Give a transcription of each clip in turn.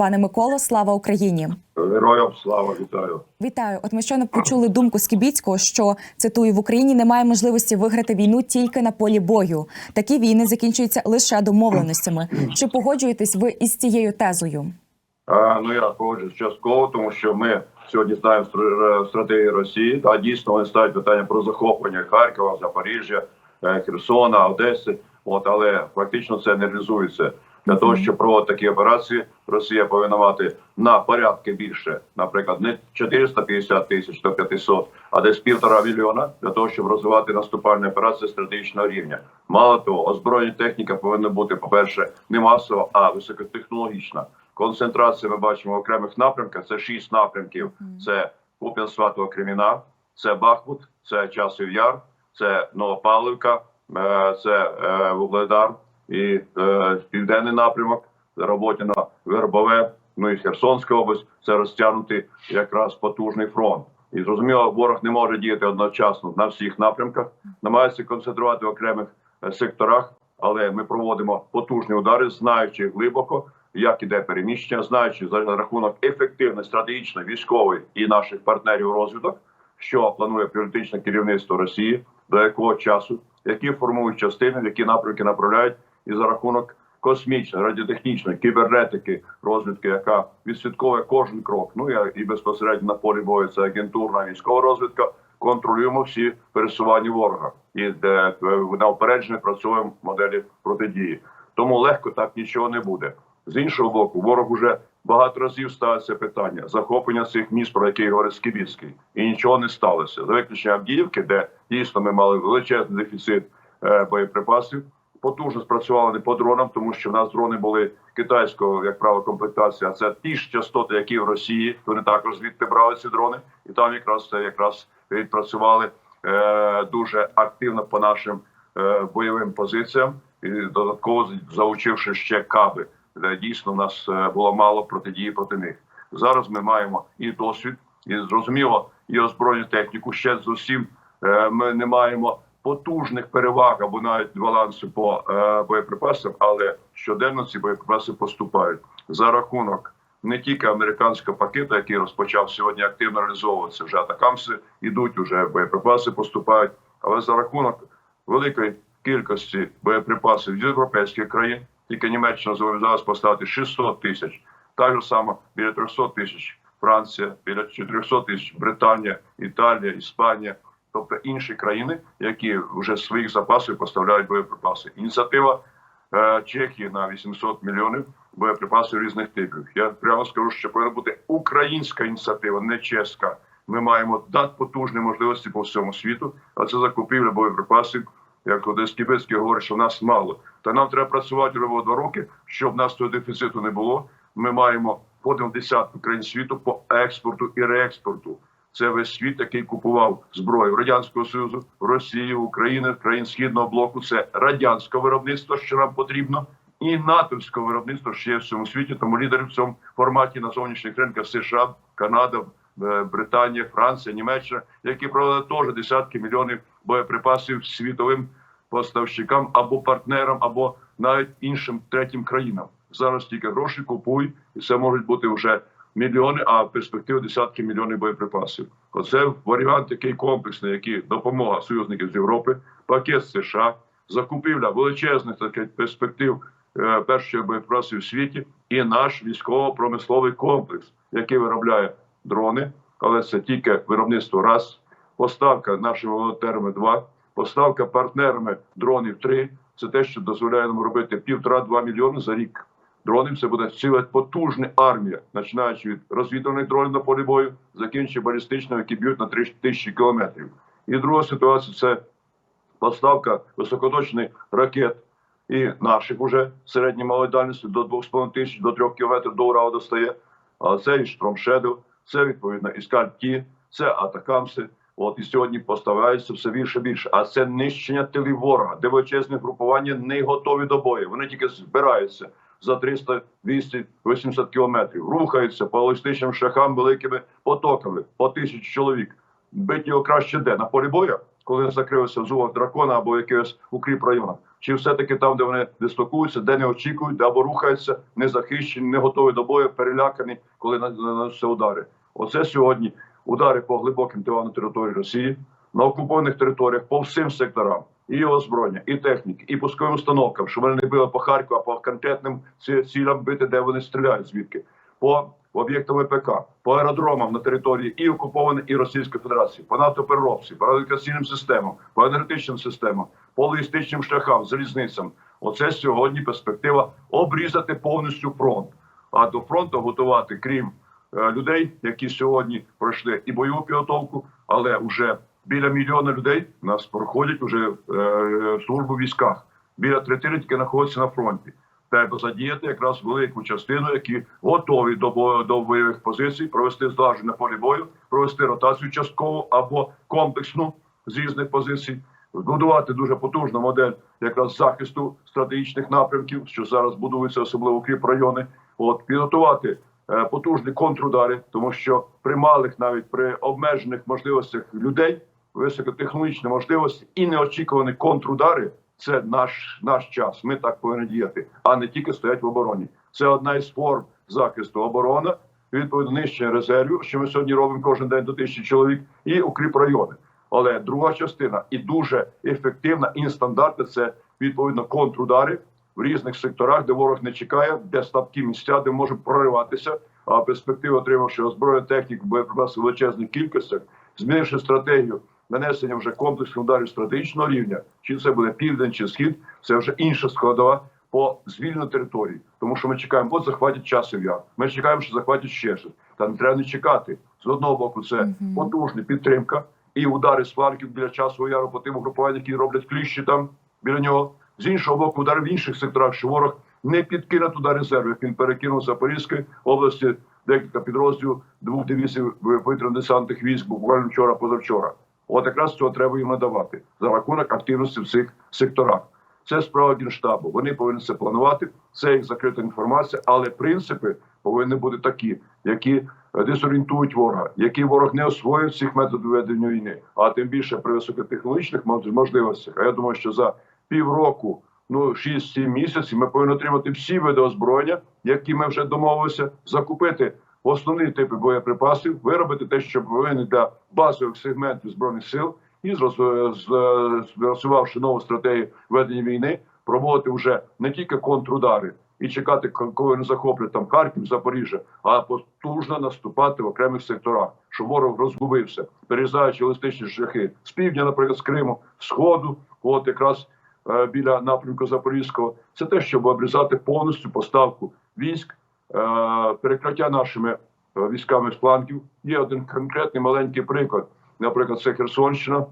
пане Миколо. Слава Україні! Героям слава вітаю. Вітаю. От ми щойно почули думку Скібіцького, що цитую в Україні немає можливості виграти війну тільки на полі бою. Такі війни закінчуються лише домовленостями. Чи погоджуєтесь ви із цією тезою? А, ну я погоджуюсь частково, тому що ми сьогодні знаємо стр- стратегію Росії. Та дійсно вони ставлять питання про захоплення Харкова, Запоріжжя, е, Херсона, Одеси. От але фактично це не реалізується. Для того щоб проводити такі операції, Росія повинна мати на порядки більше, наприклад, не 450 тисяч до 500, а десь півтора мільйона для того, щоб розвивати наступальні операції стратегічного рівня. Мало того, озброєння техніка повинна бути, по перше, не масова, а високотехнологічна. Концентрація ми бачимо в окремих напрямках. Це шість напрямків: це Куп'ян, Сватова, Креміна, це Бахмут, це Часів Яр, це Новопавлівка, е, це е, Вугледар і е, південний напрямок, Роботіна, Вербове, ну і Херсонська область. Це розтягнутий якраз потужний фронт. І зрозуміло, ворог не може діяти одночасно на всіх напрямках, намагається концентрувати в окремих е, секторах, але ми проводимо потужні удари, знаючи глибоко, як іде переміщення, знаючи за рахунок ефективної стратегічної військової і наших партнерів розвиток, що планує політичне керівництво Росії, до якого часу, які формують частини, які напрямки направляють, і за рахунок космічної, радіотехнічної, кібернетики, розвідки, яка відслідковує кожен крок. Ну я і безпосередньо на полі бою це агентурна військова розвідка. Контролюємо всі пересування ворога і де е, на упередження працюємо моделі протидії. Тому легко так нічого не буде. З іншого боку, ворог уже багато разів ставиться питання захоплення цих міст, про які говорить Скібіцький, і нічого не сталося. За виключенням Авдіївки, де дійсно ми мали величезний дефіцит е, боєприпасів. Потужно спрацювали не по дронам, тому що в нас дрони були китайського, як правило, комплектація. Це ті ж частоти, які в Росії. Вони також звідти брали ці дрони, і там якраз це якраз відпрацювали е, дуже активно по нашим е, бойовим позиціям, і додатково залучивши ще каби, де дійсно в нас е, було мало протидії проти них. Зараз ми маємо і досвід, і зрозуміло, і озброєння техніку. Ще з усім е, ми не маємо потужних переваг або навіть балансу по е, боєприпасам, але щоденно ці боєприпаси поступають за рахунок не тільки американського пакету, який розпочав сьогодні активно реалізовуватися. Вже атакамси ідуть, уже боєприпаси поступають, але за рахунок великої кількості боєприпасів з європейських країн, тільки Німеччина зобов'язалась поставити 600 тисяч, так само біля 300 тисяч Франція, біля 400 тисяч Британія, Італія, Іспанія. Тобто інші країни, які вже своїх запасів поставляють боєприпаси. Ініціатива е, Чехії на 800 мільйонів боєприпасів різних типів. Я прямо скажу, що повинна бути українська ініціатива, не чеська. Ми маємо дати потужні можливості по всьому світу, а це закупівля боєприпасів. Як Одес Кібецький говорить, що нас мало. Та нам треба працювати робити два роки, щоб нас того дефіциту не було. Ми маємо подив десятку країн світу по експорту і реекспорту. Це весь світ, який купував зброю радянського союзу, Росії, України, країн східного блоку. Це радянське виробництво, що нам потрібно, і натовське виробництво, що є в цьому світі. Тому лідери в цьому форматі на зовнішніх ринках США, Канада, е, Британія, Франція, Німеччина, які провели теж десятки мільйонів боєприпасів світовим поставщикам або партнерам, або навіть іншим третім країнам. Зараз тільки гроші купуй, і це можуть бути вже мільйони, а в перспективі десятки мільйонів боєприпасів. Оце варіант такий комплексний, який допомога союзників з Європи, пакет США, закупівля величезних таких перспектив е, перших боєприпасів в світі, і наш військово-промисловий комплекс, який виробляє дрони, але це тільки виробництво раз, поставка нашими волонтерами два, поставка партнерами дронів три. Це те, що дозволяє нам робити півтора-два мільйони за рік. Дронів це буде ціла потужна армія, починаючи від розвідувальних дронів на полі бою, закінчуючи балістичними, які б'ють на 3 тисячі кілометрів. І друга ситуація це поставка високоточних ракет і наших уже середньої малої дальності до 2,5 тисяч до 3 кілометрів до Урала достає. А це і Штромшедов, це відповідно і Скальті, це Атакамси. От і сьогодні поставляється все більше більше. А це нищення тилів ворога, де величезні групування не готові до бою. Вони тільки збираються за 300, 200, 800 кілометрів, рухаються по логістичним шляхам великими потоками по тисячі чоловік. Його краще де на полі бою, коли закрилися в зубах дракона або якихось укріп районах, чи все-таки там, де вони дислокуються, де не очікують, де або рухаються, не захищені, не готові до бою, перелякані, коли на- наносяться удари. Оце сьогодні удари по глибоким тилам на території Росії, на окупованих територіях по всім секторам. І озброєння, і техніки, і пусковим установкам, щоб вони не били по Харкову, а по конкретним цілям бити, де вони стріляють, звідки по об'єктам ВПК, по аеродромам на території і окупованої, і Російської Федерації, по нафтопереробці, по радіокаційним системам, по енергетичним системам, по логістичним шляхам, залізницям. Оце сьогодні перспектива обрізати повністю фронт. А до фронту готувати, крім е, людей, які сьогодні пройшли і бойову підготовку, але вже біля мільйона людей у нас проходять уже е, службу в військах. Біля третини тільки знаходяться на фронті. Треба задіяти якраз велику частину, які готові до до бойових позицій, провести злажу на полі бою, провести ротацію часткову або комплексну з різних позицій, будувати дуже потужну модель якраз захисту стратегічних напрямків, що зараз будуються особливо укріп райони. От підготувати е, потужні контрудари, тому що при малих, навіть при обмежених можливостях людей, високотехнологічні можливості і неочікувані контрудари це наш наш час. Ми так повинні діяти, а не тільки стоять в обороні. Це одна із форм захисту оборона, відповідно нищення резервів, що ми сьогодні робимо кожен день до тисячі чоловік, і укріп райони. Але друга частина і дуже ефективна і стандарти це відповідно контрудари в різних секторах, де ворог не чекає, де слабкі місця, де може прориватися. А перспектива, отримавши озброєння техніку, боєприпаси в величезних кількостях, змінивши стратегію нанесення вже комплексних ударів стратегічного рівня, чи це буде південь чи схід, це вже інша складова по звільненій території. Тому що ми чекаємо, от захватять часів яр. Ми чекаємо, що захватять ще щось. Та не треба не чекати. З одного боку, це потужна підтримка і удари з флангів біля часового яру по тим угрупуванням, які роблять кліщі там біля нього. З іншого боку, удари в інших секторах, що ворог не підкине туди резервів. Він перекинув Запорізької області декілька підрозділів двох дивізій повітряно-десантних військ буквально вчора, позавчора. От якраз цього треба їм надавати за рахунок активності в цих секторах. Це справа генштабу. Вони повинні це планувати. Це їх закрита інформація, але принципи повинні бути такі, які е, дезорієнтують ворога, які ворог не освоїв цих методів ведення війни, а тим більше при високотехнологічних можливостях. А я думаю, що за півроку, ну 6-7 місяців, ми повинні отримати всі види озброєння, які ми вже домовилися, закупити основні типи боєприпасів, виробити те, що повинні для базових сегментів збройних сил, і зрос- зросувавши нову стратегію ведення війни, проводити вже не тільки контрудари і чекати, ко- коли не захоплять там Харків, Запоріжжя, а потужно наступати в окремих секторах, щоб ворог розгубився, перерізаючи листичні шляхи з півдня, наприклад, з Криму, сходу, от якраз е, біля напрямку Запорізького. Це те, щоб обрізати повністю поставку військ, перекриття нашими е, військами з флангів. Є один конкретний маленький приклад. Наприклад, це Херсонщина,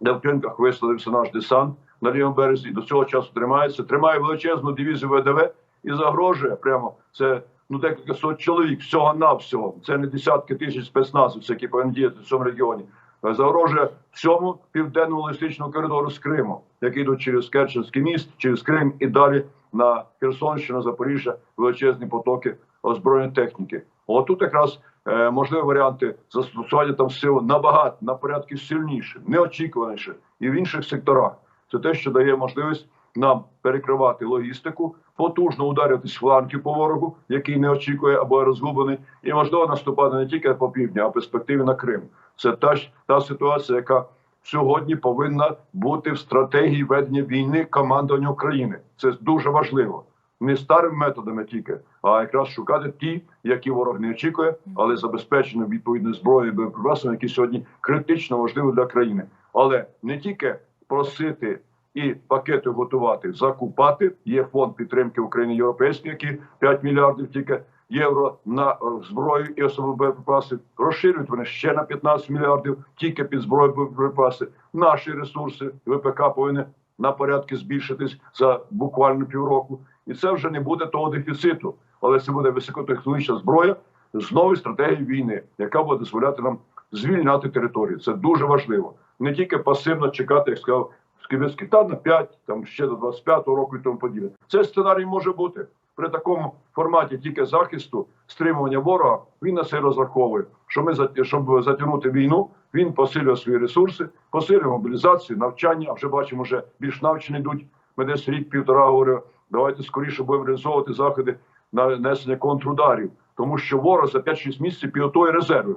де в Кринках висадився наш десант на лівому березі. До цього часу тримається. Тримає величезну дивізію ВДВ і загрожує прямо це. Ну, декілька сот чоловік всього навсього. Це не десятки тисяч спецназівців, які повинні діяти в цьому регіоні. Е, Загрожує всьому південному логістичному коридору з Криму, які йдуть через Керченський міст, через Крим і далі на Херсонщину, Запоріжжя, величезні потоки озброєння техніки. От тут якраз е, можливі варіанти застосування там сил набагато на порядки сильніше, неочікуваніше і в інших секторах. Це те, що дає можливість нам перекривати логістику, потужно ударитись флангів по ворогу, який не очікує або розгублений, і можливо наступати не тільки по півдні, а в перспективі на Крим. Це та та ситуація, яка сьогодні повинна бути в стратегії ведення війни командування України. Це дуже важливо. Не старими методами тільки, а якраз шукати ті, які ворог не очікує, але забезпечені відповідною зброєю боєприпасами, які сьогодні критично важливі для країни. Але не тільки просити і пакети готувати, закупати. Є фонд підтримки України європейський, який 5 мільярдів тільки євро на зброю і особливі боєприпаси. Розширюють вони ще на 15 мільярдів тільки під зброю боєприпаси. Наші ресурси ВПК повинні на порядки збільшитись за буквально півроку. І це вже не буде того дефіциту, але це буде високотехнологічна зброя з нової стратегії війни, яка буде дозволяти нам звільняти території. Це дуже важливо. Не тільки пасивно чекати, як сказав Скибецький, та на 5, там ще до 25-го року і тому подібне. Цей сценарій може бути при такому форматі тільки захисту, стримування ворога. Він на це розраховує. Що ми щоб затягнути війну, Він посилює свої ресурси, посилює мобілізацію, навчання. А вже бачимо, вже більш навчені йдуть. Ми десь рік-півтора говорю, давайте скоріше будемо реалізовувати заходи на нанесення контрударів, тому що ворог за 5-6 місяців підготує резерви.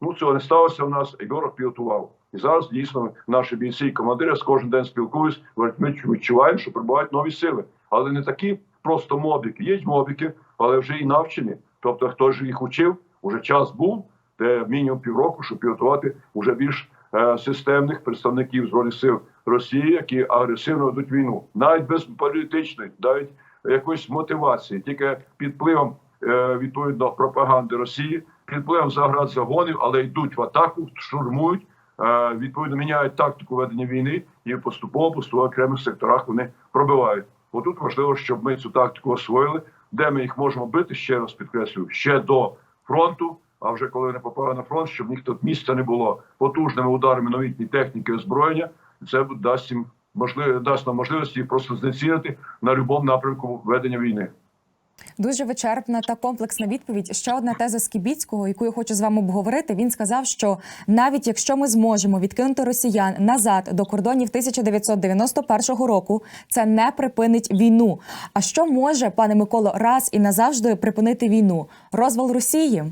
Ну цього не сталося в нас, і ворог підготував. І зараз дійсно наші бійці і командири з кожен день спілкуюсь, говорять, ми відчуваємо, що прибувають нові сили, але не такі просто мобіки. Є мобіки, але вже і навчені. Тобто, хто ж їх учив, уже час був, де мінімум півроку, щоб підготувати вже більш е, системних представників збройних сил Росії, які агресивно ведуть війну, навіть без політичної, навіть якоїсь мотивації, тільки під впливом е, відповідно пропаганди Росії, під впливом заград загонів, але йдуть в атаку, штурмують, е, відповідно міняють тактику ведення війни і поступово поступово в окремих секторах вони пробивають. Отут важливо, щоб ми цю тактику освоїли, де ми їх можемо бити, ще раз підкреслюю, ще до фронту. А вже коли вони попали на фронт, щоб ніхто місця не було потужними ударами новітньої техніки озброєння, це дасть їм можливо дасть нам можливості їх просто знецінити на будь-якому напрямку ведення війни. Дуже вичерпна та комплексна відповідь. Ще одна теза Скібіцького, яку я хочу з вами обговорити. Він сказав, що навіть якщо ми зможемо відкинути росіян назад до кордонів 1991 року, це не припинить війну. А що може, пане Миколо, раз і назавжди припинити війну? Розвал Росії?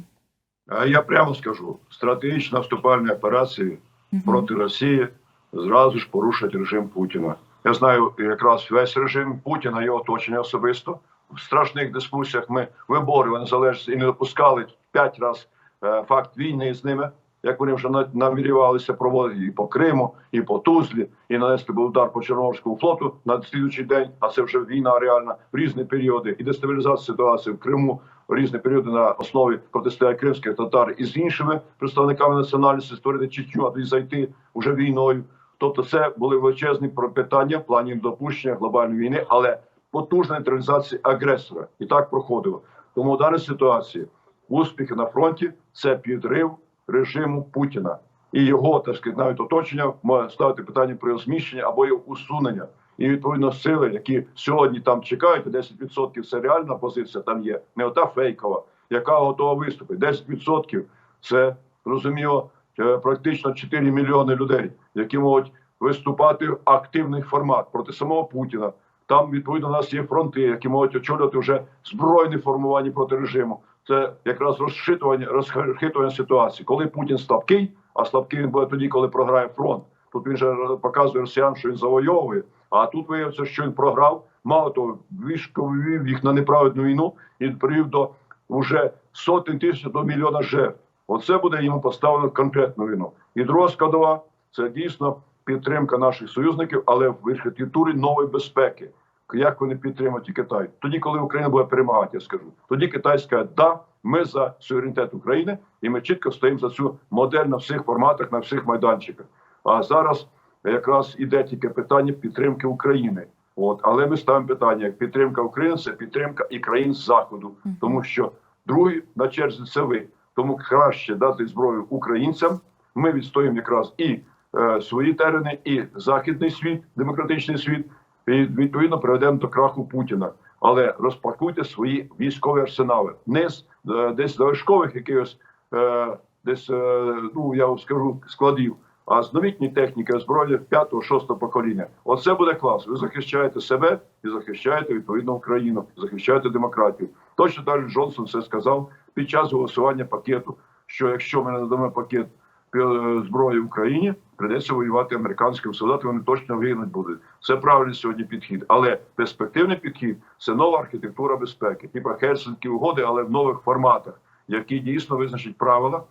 Я прямо скажу: стратегічна вступальна операція проти Росії зразу ж порушить режим Путіна. Я знаю якраз весь режим Путіна, його оточення особисто. В страшних дискусіях ми виборювали незалежність і не допускали п'ять разів е, факт війни з ними, як вони вже на- намірювалися проводити і по Криму, і по Тузлі, і нанести був удар по Чорноморському флоту на слідуючий день. А це вже війна реальна в різні періоди і дестабілізація ситуації в Криму в різні періоди на основі протистояння кримських татар і з іншими представниками національності створити Чечню, а тоді зайти вже війною. Тобто, це були величезні питання в плані допущення глобальної війни, але потужна нейтралізація агресора і так проходило. Тому в даній ситуації успіхи на фронті це підрив режиму Путіна і його так сказати, навіть оточення може ставити питання про його зміщення або його усунення. І відповідно сили, які сьогодні там чекають, 10% це реальна позиція. Там є не ота фейкова, яка готова виступити. 10% це зрозуміло е, практично 4 мільйони людей, які можуть виступати в активний формат проти самого Путіна. Там відповідно у нас є фронти, які можуть очолювати вже збройне формування проти режиму. Це якраз розшитування, розхитування ситуації. Коли Путін слабкий, а слабкий він буде тоді, коли програє фронт. Тут він же показує росіян, що він завойовує. А тут виявиться, що він програв. Мало того, вивів їх на неправедну війну і привів до вже сотень тисяч до мільйона жертв. Оце буде йому поставлено конкретну війну. І друга складова це дійсно підтримка наших союзників, але в архітектурі нової безпеки. Як вони підтримують Китай? Тоді, коли Україна буде перемагати, я скажу. Тоді Китай скаже, да, ми за суверенітет України, і ми чітко стоїмо за цю модель на всіх форматах, на всіх майданчиках. А зараз якраз іде тільки питання підтримки України. От, але ми ставимо питання: як підтримка України це підтримка і країн з заходу, тому що другий на черзі це ви. Тому краще дати зброю українцям. Ми відстоїмо якраз і е, свої терени, і західний світ, демократичний світ, відповідно приведемо до краху Путіна. Але розпакуйте свої військові арсенали, не з е, десь залишкових якихось е, десь, е, ну я вам скажу складів, а з новітньої техніки озброєння п'ятого, шостого покоління. Оце буде клас. Ви захищаєте себе і захищаєте відповідно Україну, захищаєте демократію. Точно так Джонсон це сказав під час голосування пакету. Що якщо ми не надамо пакет е, зброї Україні, придеться воювати американським солдатам, вони точно вигинуть будуть. Це правильний сьогодні підхід. Але перспективний підхід це нова архітектура безпеки, типа Хельсинські угоди, але в нових форматах, які дійсно визначать правила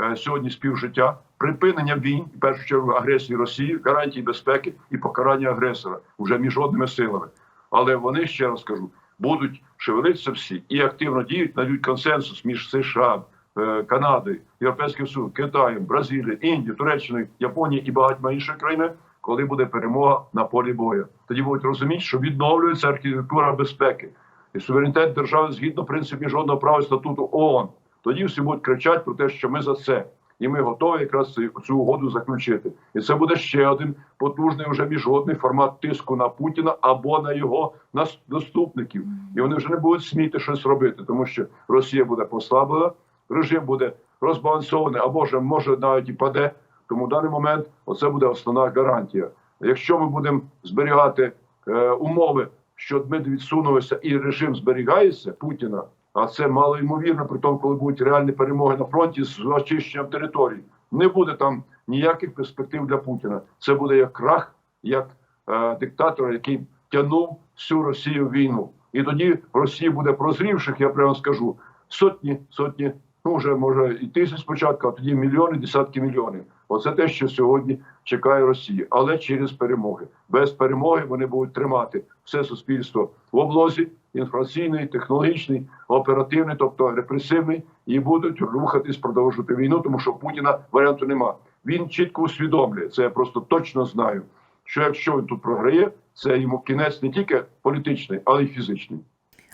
е, сьогодні співжиття, припинення війн, в першу чергу агресії Росії, гарантії безпеки і покарання агресора вже міжнародними силами. Але вони ще раз кажу, будуть шевелитися всі і активно діють, знайдуть консенсус між США, е, Канадою, Європейським Союзом, Китаєм, Бразилією, Індією, Туреччиною, Японією і багатьма іншими країнами, коли буде перемога на полі бою. Тоді будуть розуміти, що відновлюється архітектура безпеки і суверенітет держави згідно принципів міжнародного права і статуту ООН. Тоді всі будуть кричати про те, що ми за це. І ми готові якраз цю угоду заключити. І це буде ще один потужний вже міжнародний формат тиску на Путіна або на його наступників. І вони вже не будуть сміти щось робити, тому що Росія буде послаблена, режим буде розбалансований, або ж може навіть і паде. Тому в даний момент оце буде основна гарантія. Якщо ми будемо зберігати е, умови, що ми відсунулися і режим зберігається Путіна, а це мало ймовірно, при тому, коли будуть реальні перемоги на фронті з очищенням територій. Не буде там ніяких перспектив для Путіна. Це буде як крах, як е, диктатора, який тягнув всю Росію в війну. І тоді в Росії буде прозрівших, я прямо скажу, сотні, сотні, ну вже може і тисяч спочатку, а тоді мільйони, десятки мільйонів. Оце те, що сьогодні чекає Росія, але через перемоги. Без перемоги вони будуть тримати все суспільство в облозі інформаційний, технологічний, оперативний, тобто репресивний, і будуть рухатись, продовжувати війну, тому що Путіна варіанту нема. Він чітко усвідомлює це. Я просто точно знаю, що якщо він тут програє, це йому кінець не тільки політичний, але й фізичний.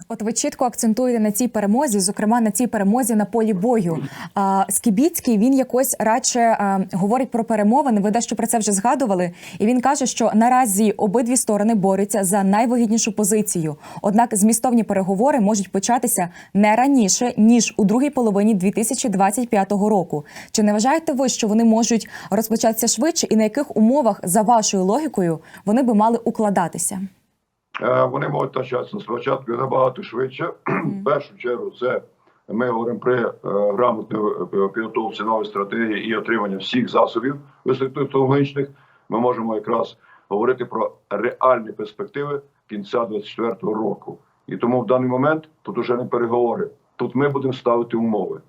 От ви чітко акцентуєте на цій перемозі, зокрема на цій перемозі на полі бою. А, Скібіцький він якось радше а, говорить про перемовини. Ви дещо про це вже згадували. І він каже, що наразі обидві сторони борються за найвигіднішу позицію. Однак змістовні переговори можуть початися не раніше ніж у другій половині 2025 року. Чи не вважаєте ви, що вони можуть розпочатися швидше, і на яких умовах за вашою логікою вони би мали укладатися? Е, Вони можуть початися спочатку набагато швидше. В першу чергу, це ми говоримо про е, грамотну е, підготовці нової стратегії і отримання всіх засобів високотехнологічних. Ми можемо якраз говорити про реальні перспективи кінця 2024 року. І тому в даний момент тут уже не переговори. Тут ми будемо ставити умови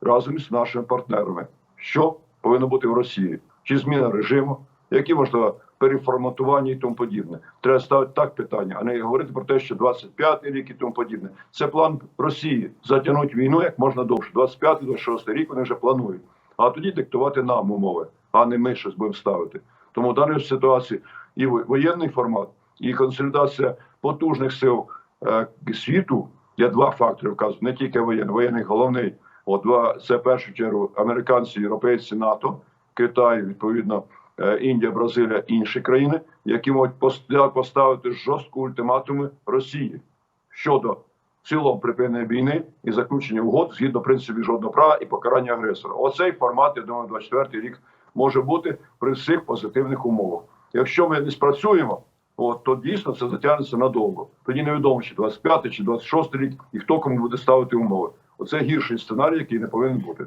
разом з нашими партнерами, що повинно бути в Росії, чи зміна режиму, які можливо переформатування і тому подібне. Треба ставити так питання, а не говорити про те, що 25-й рік і тому подібне. Це план Росії затягнути війну як можна довше. 25-26 рік вони вже планують. А тоді диктувати нам умови, а не ми щось будемо ставити. Тому в даній ситуації і воєнний формат, і консолідація потужних сил е, світу. Я два фактори вказую, не тільки воєнний, воєнний головний. От два це в першу чергу американці, європейці, НАТО, Китай, відповідно, Індія, Бразилія, інші країни, які можуть пост- поставити жорстку ультиматуми Росії щодо в цілому припинення війни і заключення угод згідно принципів жодного права і покарання агресора. Оцей формат, я думаю, 24 рік може бути при всіх позитивних умовах. Якщо ми не спрацюємо, от, то дійсно це затягнеться надовго. Тоді невідомо, чи 25 чи 26 рік, і хто кому буде ставити умови. Оце гірший сценарій, який не повинен бути.